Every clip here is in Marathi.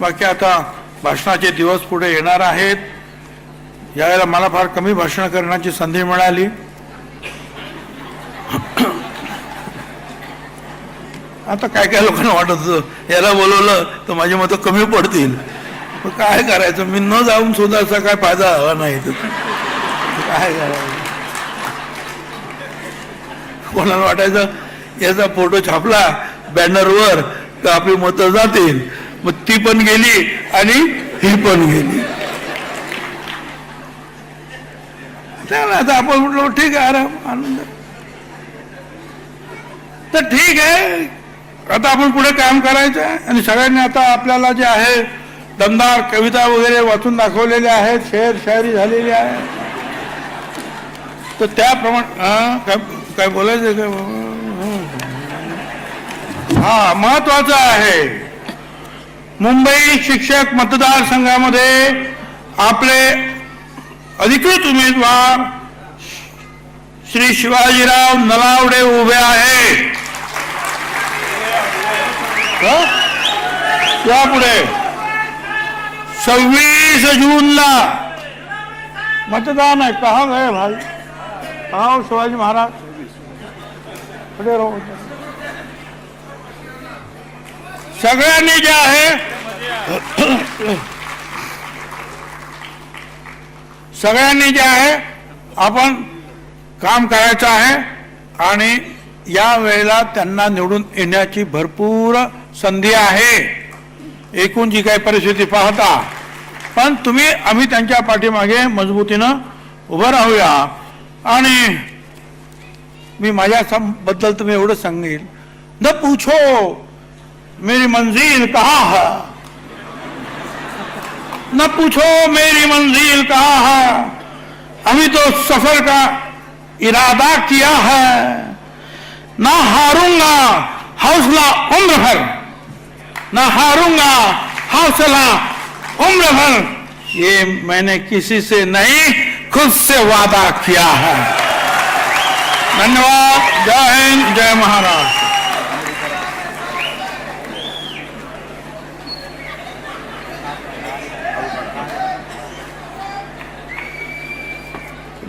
बाकी आता भाषणाचे दिवस पुढे येणार आहेत. यावेळेला मला फार कमी भाषण करण्याची संधी मिळाली. आता काय काय लोकांना वाटत होतं? याला बोलवलं तर माझी मतं कमी पडतील. पण काय करायचं? मी न जाऊन सुद्धा असा काय फायदा हवा नाही तर. काय करायचं? कोणाला वाटायचं? याचा फोटो छापला बॅनरवर तर आपली मतं जातील. मग ती पण गेली आणि ही पण गेली. आता आपण म्हटलं ठीक आहे आराम आनंद. तर ठीक आहे आता आपण पुढे काम करायचं आहे आणि सगळ्यांनी आता आपल्याला जे आहे दमदार कविता वगैरे वाचून दाखवलेल्या आहेत शेर शायरी झालेली आहे. तर त्याप्रमाणे हा, काय काय बोलायचं काय हा महत्वाचं आहे. मुंबई शिक्षक मतदारसंघामध्ये आपले अधिकृत उमेदवार श्री शिवाजीराव नलावडे उभे आहेत. यापुढे. सव्वीस जूनला मतदान आहे. कहा गए भाई? कहा हो शिवाजी महाराज? सगळ्यांनी जे आहे सगळ्यांनी जे आहे आपण काम करायचं आहे आणि या वेळेला त्यांना निवडून येण्याची भरपूर संधी आहे. एकूण जी काही परिस्थिती पाहता. पण तुम्ही आम्ही त्यांच्या पाठीमागे मजबूतीनं उभं राहूया. आणि मी माझ्या सम- बद्दल तुम्ही एवढं सांगेल. न पूछो. मेरी मंजिल कहाँ है? न पूछो मेरी मंजिल कहाँ है। अभी तो सफ़र का इरादा किया है। ना हारूँगा हौसला उम्र भर। ना हारूँगा हौसला उम्र भर। ये मैंने किसी से नहीं, खुद से वादा किया है। धन्यवाद। जय हिंद।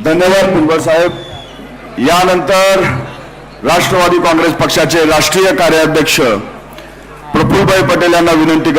धन्यवाद पिंपळ साहेब. यानंतर राष्ट्रवादी काँग्रेस पक्षाचे राष्ट्रीय कार्याध्यक्ष प्रफुल्लभाई पटेल यांना विनंती